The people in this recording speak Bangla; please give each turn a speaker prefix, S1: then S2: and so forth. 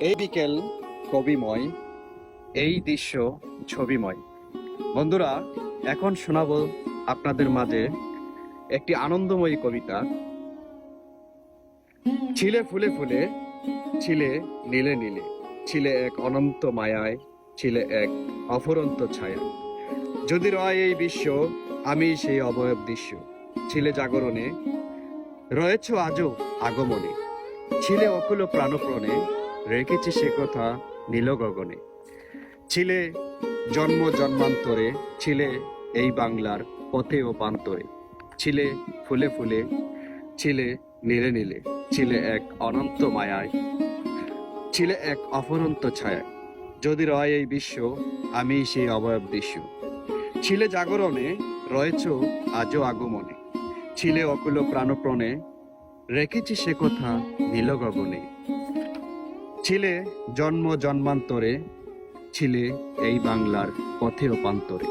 S1: এই বিকেল কবিময়, এই দৃশ্য ছবিময়। বন্ধুরা, এখন শোনাবো আপনাদের মাঝে একটি আনন্দময়ী কবিতা। ছিলে ফুলে ফুলে, ছিলে নীলে নীলে, ছিলে এক অনন্ত মায়ায়, ছিলে এক অফরন্ত ছায়া। যদি রয় এই বিশ্ব, আমি সেই অবয়ব দৃশ্য। ছিলে জাগরণে, রয়েছ আজও আগমনে। ছিলে অকুল প্রাণপ্রণে, রেখেছি সে কথা নীল গগনে ছিলে জন্ম জন্মান্তরে, ছিলে এই বাংলার পথে ও প্রান্তরে। ছিলে ফুলে ফুলে, ছিলে নীলে নীলে, ছিলে এক অনন্ত মায়ায়, ছিলে এক অফরন্ত ছায়া যদি রয় এই বিশ্ব আমি সেই অবয়ব দৃশ্য। ছিলে জাগরণে, রয়েছ আজও আগমনে। ছিলে অকুল প্রাণপ্রণে রেখেছি সে কথা নীল গগনে। ছিলে জন্ম জন্মান্তরে ছিলে এই বাংলার পথে ও প্রান্তরে